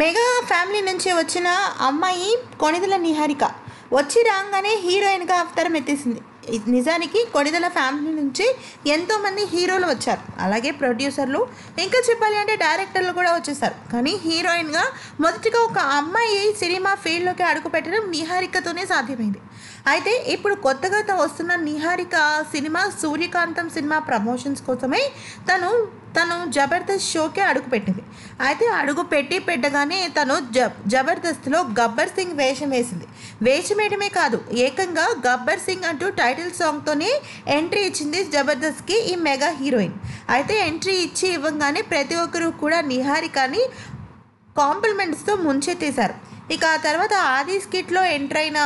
Mega family నుంచి వచ్చిన అమ్మాయి కొణిదల నిహారిక వచ్చి రాగానే హీరోయిన్గా అవతారం ఎత్తేసింది. నిజానికి కొణిదల ఫ్యామిలీ నుంచి ఎంతోమంది హీరోలు వచ్చారు. అలాగే ప్రొడ్యూసర్లు ఇంకా చెప్పాలి అంటే డైరెక్టర్లు కూడా వచ్చేసారు. కానీ హీరోయిన్గా మొదటిగా ఒక అమ్మాయి సినిమా ఫీల్డ్లోకి అడుగుపెట్టడం నిహారికతోనే సాధ్యమైంది. అయితే ఇప్పుడు కొత్తగా త- వస్తున్న Niharika cinema Suryakantham cinema promotions కోసమే తను తను జబర్దస్త్ షోకి అడుగు పెట్టింది అయితే అడుగు పెట్టి పెట్టగానే తను జ జబర్దస్త్లో గబ్బర్ సింగ్ వేషం వేసింది. వేషం వేయడమే కాదు ఏకంగా గబ్బర్ సింగ్ అంటూ టైటిల్ సాంగ్తోనే ఎంట్రీ ఇచ్చింది జబర్దస్త్కి ఈ మెగా హీరోయిన్. అయితే ఎంట్రీ ఇచ్చి ఇవ్వగానే ప్రతి ఒక్కరూ కూడా నిహారికని కాంప్లిమెంట్స్తో ముంచెత్తేశారు. ఇక ఆ తర్వాత ఆది స్కిట్లో ఎంటర్ అయిన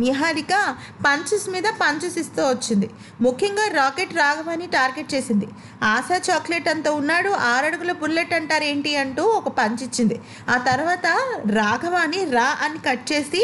నిహారిక పంచెస్ మీద పంచెస్ ఇస్తూ వచ్చింది. ముఖ్యంగా రాకెట్ రాఘవాని టార్గెట్ చేసింది. ఆశా చాక్లెట్ అంత ఉన్నాడు ఆరడుగుల బుల్లెట్ అంటారు ఏంటి అంటూ ఒక పంచ్ ఇచ్చింది. ఆ తర్వాత రాఘవాని రా అని కట్ చేసి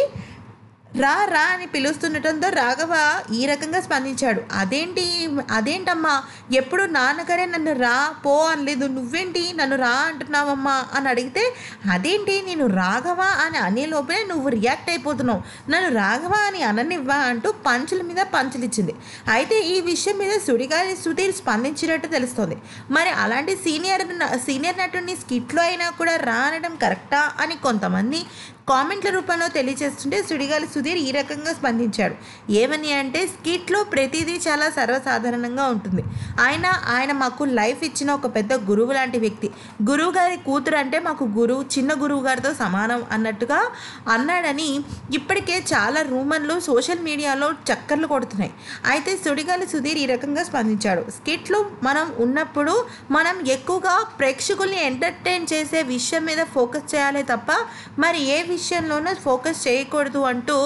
రా రా అని పిలుస్తుండటంతో రాఘవ ఈ రకంగా స్పందించాడు. అదేంటి అదేంటమ్మా? ఎప్పుడు నాన్నగారే నన్ను రా పో అనలేదు. నువ్వేంటి? నన్ను రా అంటున్నావమ్మా? అని అడిగితే అదేంటి? నేను రాఘవ అని అనే లోపలే నువ్వు రియాక్ట్ అయిపోతున్నావు. నన్ను రాఘవ అని అననివ్వా? అంటూ పంచుల మీద పంచులిచ్చింది. అయితే ఈ విషయం మీద సుడిగాలి సుధీర్ స్పందించినట్టు తెలుస్తోంది. మరి అలాంటి సీనియర్ సీనియర్ నటుడిని స్కిట్లో అయినా కూడా రా అనడం కరెక్టా? అని కొంతమంది కామెంట్ల రూపంలో తెలియజేస్తుంటే సుడిగాలి సుధీర్ ఈ రకంగా స్పందించాడు. ఏమని అంటే స్కిట్లో ప్రతిదీ చాలా సర్వసాధారణంగా ఉంటుంది. ఆయన ఆయన మాకు లైఫ్ ఇచ్చిన ఒక పెద్ద గురువు లాంటి వ్యక్తి. గురువు గారి కూతురు అంటే మాకు గురువు చిన్న గురువు గారితో సమానం అన్నట్టుగా అన్నాడని ఇప్పటికే చాలా రూమర్లు సోషల్ మీడియాలో చక్కర్లు కొడుతున్నాయి. అయితే సుడిగాలి సుధీర్ ఈ రకంగా స్పందించాడు. స్కిట్లో మనం ఉన్నప్పుడు మనం ఎక్కువగా ప్రేక్షకుల్ని ఎంటర్టైన్ చేసే విషయం మీద ఫోకస్ చేయాలి తప్ప మరి ఏ విషయంలోనూ ఫోకస్ చేయకూడదు అంటూ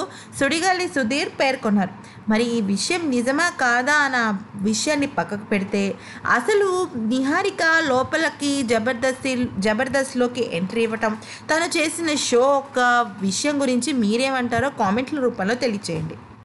సుడిగాలి సుధీర్ పేర్కొన్నారు. మరి ఈ విషయం నిజమా కాదా అన్న విషయాన్ని పక్కకు పెడితే అసలు నిహారిక లోపలికి జబర్దస్త్ జబర్దస్త్లోకి ఎంట్రీ ఇవ్వటం తను చేసిన షో ఒక విషయం గురించి మీరేమంటారో కామెంట్ల రూపంలో తెలియచేయండి.